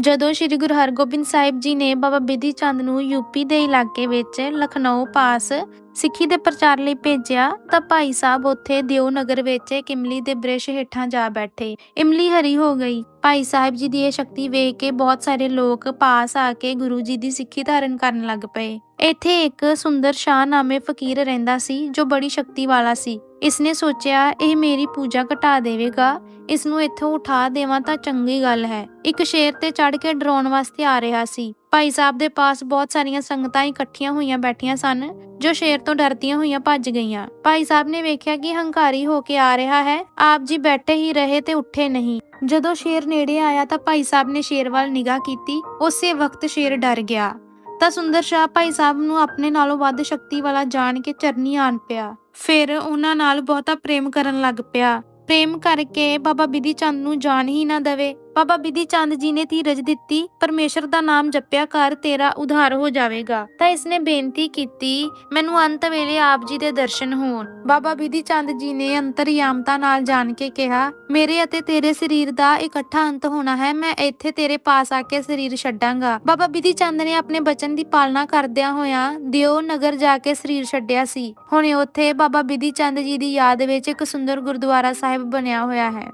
ਜਦੋਂ ਸ੍ਰੀ ਗੁਰੂ ਹਰਗੋਬਿੰਦ ਸਾਹਿਬ ਜੀ ਨੇ ਬਾਬਾ ਬਿਧੀ ਚੰਦ ਨੂੰ ਯੂਪੀ ਦੇ ਇਲਾਕੇ ਵਿੱਚ ਲਖਨਊ ਪਾਸ ਸਿੱਖੀ ਦੇ ਪ੍ਰਚਾਰ ਲਈ ਭੇਜਿਆ, ਤਾਂ ਭਾਈ ਸਾਹਿਬ ਉੱਥੇ ਦਿਓ ਨਗਰ ਵਿੱਚ ਇੱਕ ਇਮਲੀ ਦੇ ਬ੍ਰਿਸ਼ ਹੇਠਾਂ ਜਾ ਬੈਠੇ। ਇਮਲੀ ਹਰੀ ਹੋ ਗਈ। ਭਾਈ ਸਾਹਿਬ ਜੀ ਦੀ ਇਹ ਸ਼ਕਤੀ ਵੇਖ ਕੇ ਬਹੁਤ ਸਾਰੇ ਲੋਕ ਪਾਸ ਆ ਕੇ ਗੁਰੂ ਜੀ ਦੀ ਸਿੱਖੀ ਧਾਰਨ ਕਰਨ ਲੱਗ ਪਏ। ਇੱਥੇ ਇੱਕ ਸੁੰਦਰ ਸ਼ਾਹ ਨਾਮੇ ਫਕੀਰ ਰਹਿੰਦਾ ਸੀ, ਜੋ ਬੜੀ ਸ਼ਕਤੀ ਵਾਲਾ ਸੀ। ਇਸਨੇ ਸੋਚਿਆ, ਇਹ ਮੇਰੀ ਪੂਜਾ ਘਟਾ ਦੇਵੇਗਾ। ਇਸ ਨੂੰ ਇੱਥੋਂ ਉਠਾ ਦੇਵਾਂ ਤਾਂ ਚੰਗੀ ਗੱਲ ਹੈ। ਇੱਕ ਸ਼ੇਰ ਤੇ ਚੜ ਕੇ ਡਰਾਉਣ ਵਾਸਤੇ ਆ ਰਿਹਾ ਸੀ। ਭਾਈ ਸਾਹਿਬ ਦੇ ਪਾਸ ਬਹੁਤ ਸਾਰੀਆਂ ਸੰਗਤਾਂ ਇਕੱਠੀਆਂ ਹੋਈਆਂ ਬੈਠੀਆਂ ਸਨ, ਜੋ ਸ਼ੇਰ ਤੋਂ ਡਰਦੀਆਂ ਹੋਈਆਂ ਭੱਜ ਗਈਆਂ। ਭਾਈ ਸਾਹਿਬ ਨੇ ਵੇਖਿਆ ਕਿ ਹੰਕਾਰੀ ਹੋ ਕੇ ਆ ਰਿਹਾ ਹੈ। ਆਪ ਜੀ ਬੈਠੇ ਹੀ ਰਹੇ ਤੇ ਉੱਠੇ ਨਹੀਂ। ਜਦੋਂ ਸ਼ੇਰ ਨੇੜੇ ਆਇਆ ਤਾਂ ਭਾਈ ਸਾਹਿਬ ਨੇ ਸ਼ੇਰ ਵੱਲ ਨਿਗਾਹ ਕੀਤੀ। ਉਸੇ ਵਕਤ ਸ਼ੇਰ ਡਰ ਗਿਆ। ਤਾਂ ਸੁੰਦਰ ਸ਼ਾਹ ਭਾਈ ਸਾਹਿਬ ਨੂੰ ਆਪਣੇ ਨਾਲੋਂ ਵੱਧ ਸ਼ਕਤੀ ਵਾਲਾ ਜਾਣ ਕੇ ਚਰਨੀ ਆਣ ਪਿਆ। ਫਿਰ ਉਹਨਾਂ ਨਾਲ ਬਹੁਤਾ ਪ੍ਰੇਮ ਕਰਨ ਲੱਗ ਪਿਆ। ਪ੍ਰੇਮ ਕਰਕੇ ਬਾਬਾ ਬਿਧੀ ਚੰਦ ਨੂੰ ਜਾਣ ਹੀ ਨਾ ਦਵੇ। ਬਾਬਾ ਬਿਧੀ ਚੰਦ ਜੀ ਨੇ ਧੀਰਜ ਦਿੱਤੀ, ਪਰਮੇਸ਼ਰ ਦਾ ਨਾਮ ਜਪਿਆ ਕਰ, ਤੇਰਾ ਉਧਾਰ ਹੋ ਜਾਵੇਗਾ। ਤਾਂ ਇਸਨੇ ਬੇਨਤੀ ਕੀਤੀ, ਮੈਨੂੰ ਅੰਤ ਵੇਲੇ ਆਪ ਜੀ ਦੇ ਦਰਸ਼ਨ ਹੋਣ। ਬਾਬਾ ਬਿਧੀ ਚੰਦ ਜੀ ਨੇ ਅੰਤਰਯਾਮਤਾ ਨਾਲ ਜਾਣ ਕੇ ਕਿਹਾ, ਮੇਰੇ ਅਤੇ ਤੇਰੇ ਸਰੀਰ ਦਾ ਇਕੱਠਾ ਅੰਤ ਹੋਣਾ ਹੈ, ਮੈਂ ਇੱਥੇ ਤੇਰੇ ਪਾਸ ਆ ਕੇ ਸਰੀਰ ਛੱਡਾਂਗਾ। ਬਾਬਾ ਬਿਧੀ ਚੰਦ ਨੇ ਆਪਣੇ ਬਚਨ ਦੀ ਪਾਲਣਾ ਕਰਦਿਆਂ ਹੋਇਆਂ ਦਿਓ ਨਗਰ ਜਾ ਕੇ ਸਰੀਰ ਛੱਡਿਆ ਸੀ। ਹੁਣ ਉੱਥੇ ਬਾਬਾ ਬਿਧੀ ਚੰਦ ਜੀ ਦੀ ਯਾਦ ਵਿੱਚ ਇੱਕ ਸੁੰਦਰ ਗੁਰਦੁਆਰਾ ਸਾਹਿਬ ਬਣਿਆ ਹੋਇਆ ਹੈ।